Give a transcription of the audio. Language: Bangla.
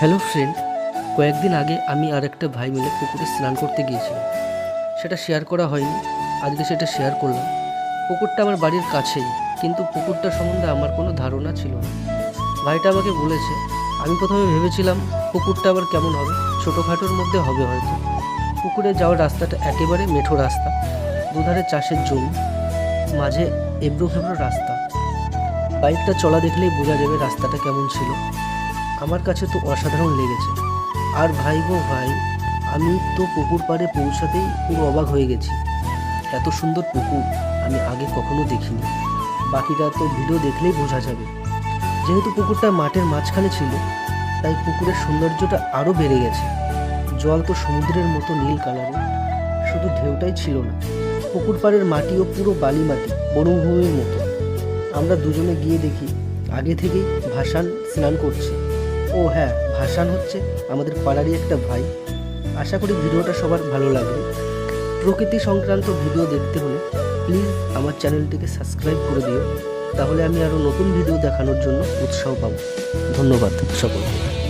হ্যালো ফ্রেন্ড কয়েকদিন আগে আমি আর একটা ভাই মিলে পুকুরে স্নান করতে গিয়েছিলাম। সেটা শেয়ার করা হয়নি। আজকে সেটা শেয়ার করলাম। পুকুরটা আমার বাড়ির কাছেই, কিন্তু পুকুরটা সম্বন্ধে আমার কোনো ধারণা ছিল না। ভাইটা আমাকে বলেছে, আমি প্রথমে ভেবেছিলাম পুকুরটা আবার কেমন হবে। ছোটোখাটোর মধ্যে হবে হয়তো। পুকুরে যাওয়ার রাস্তাটা একেবারে মেঠো রাস্তা। দুধারে চাষের জমি। মাঝে এবড়ো খেবড়ো রাস্তা। বাইকটা চলা দেখলেই বোঝা যাবে রাস্তাটা কেমন ছিল। আমার কাছে তো অসাধারণ লেগেছে। আর ভাই গো ভাই, আমি তো পুকুর পাড়ে পৌঁছাতেই পুরো অবাক হয়ে গেছি। এত সুন্দর পুকুর, আমি আগে কখনো দেখিনি। বাকিটা তো ভিডিও দেখলেই বোঝা যাবে। যেহেতু পুকুরটা মাঠের মাঝখানে ছিল, তাই পুকুরের সৌন্দর্যটা আরও বেড়ে গেছে। জল তো সমুদ্রের মতো নীল কালারে শুধু ঢেউটাই ছিল না। পুকুর পাড়ের মাটিও পুরো বালি মাটি, বনভূমির মতো। আমরা দুজনে গিয়ে দেখি, আগে থেকেই ভাসান স্নান করছে। ও হ্যাঁ ভাসান হচ্ছে আমাদের পাড়ারই একটা ভাই। আশা করি ভিডিওটা সবার ভালো লাগবে। প্রকৃতি সংক্রান্ত ভিডিও দেখতে হলে প্লিজ আমার চ্যানেলটিকে সাবস্ক্রাইব করে দিও। তাহলে আমি আরও নতুন ভিডিও দেখানোর জন্য উৎসাহ পাব। ধন্যবাদ সকলকে।